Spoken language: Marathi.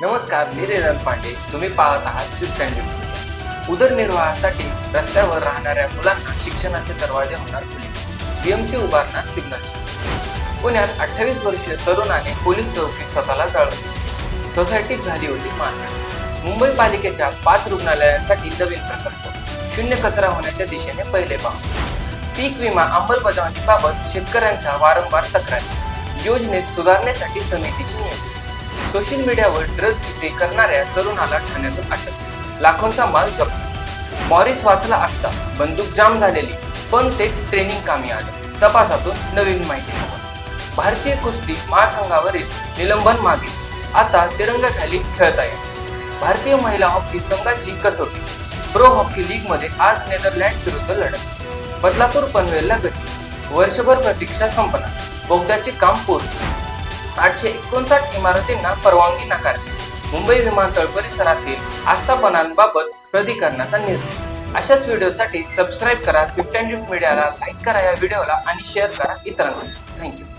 नमस्कार मी रेरन पांडे. तुम्ही पाहत आहात स्विफ्ट अँड न्यूज. उदरनिर्वाहासाठी रस्त्यावर राहणाऱ्या मुलांना शिक्षणाचे दरवाजे होणार खुले. बीएमसी उभारणार सिग्नल पुण्यात अठ्ठावीस वर्षीय तरुणाने पोलीस चौकीत स्वतःला जाळलं सोसायटीत झाली होती मारहाण. मुंबई पालिकेच्या पाच रुग्णालयांसाठी नवीन प्रकल्प. शून्य कचरा होण्याच्या दिशेने पहिले पाहू पीक विमा अंमलबजावणीबाबत शेतकऱ्यांच्या वारंवार तक्रारी. योजनेत सुधारण्यासाठी समितीची नियुक्ती. सोशल मीडियावर ड्रग्ज विक्री करणाऱ्या तरुणाला ठाण्यातून अटक लाखोंचा माल जप्त. मॉरिस वाचला असता बंदूक जाम झालेली पण ते ट्रेनिंग कामी आले. तपासातून नवीन माहिती समोर भारतीय कुस्ती महासंघावरील निलंबन मागे. आता तिरंगाखाली खेळता येईल. भारतीय महिला हॉकी संघाची कसोटी. प्रो हॉकी लीगमध्ये आज नेदरलँड विरुद्ध लढत. बदलापूर पनवेलला गती. वर्षभर प्रतीक्षा संपणार बोगद्याचे काम पूर्ण आठशे एकोणसाठ इमारतींना परवानगी नाकारली. मुंबई विमानतळ परिसरातील आस्थापनांबाबत प्राधिकरणाचा निर्णय. अशाच व्हिडिओसाठी सबस्क्राईब करा स्विफ्ट अँड मीडियाला लाईक करा या व्हिडिओला आणि शेअर करा इतरांसाठी. थँक्यू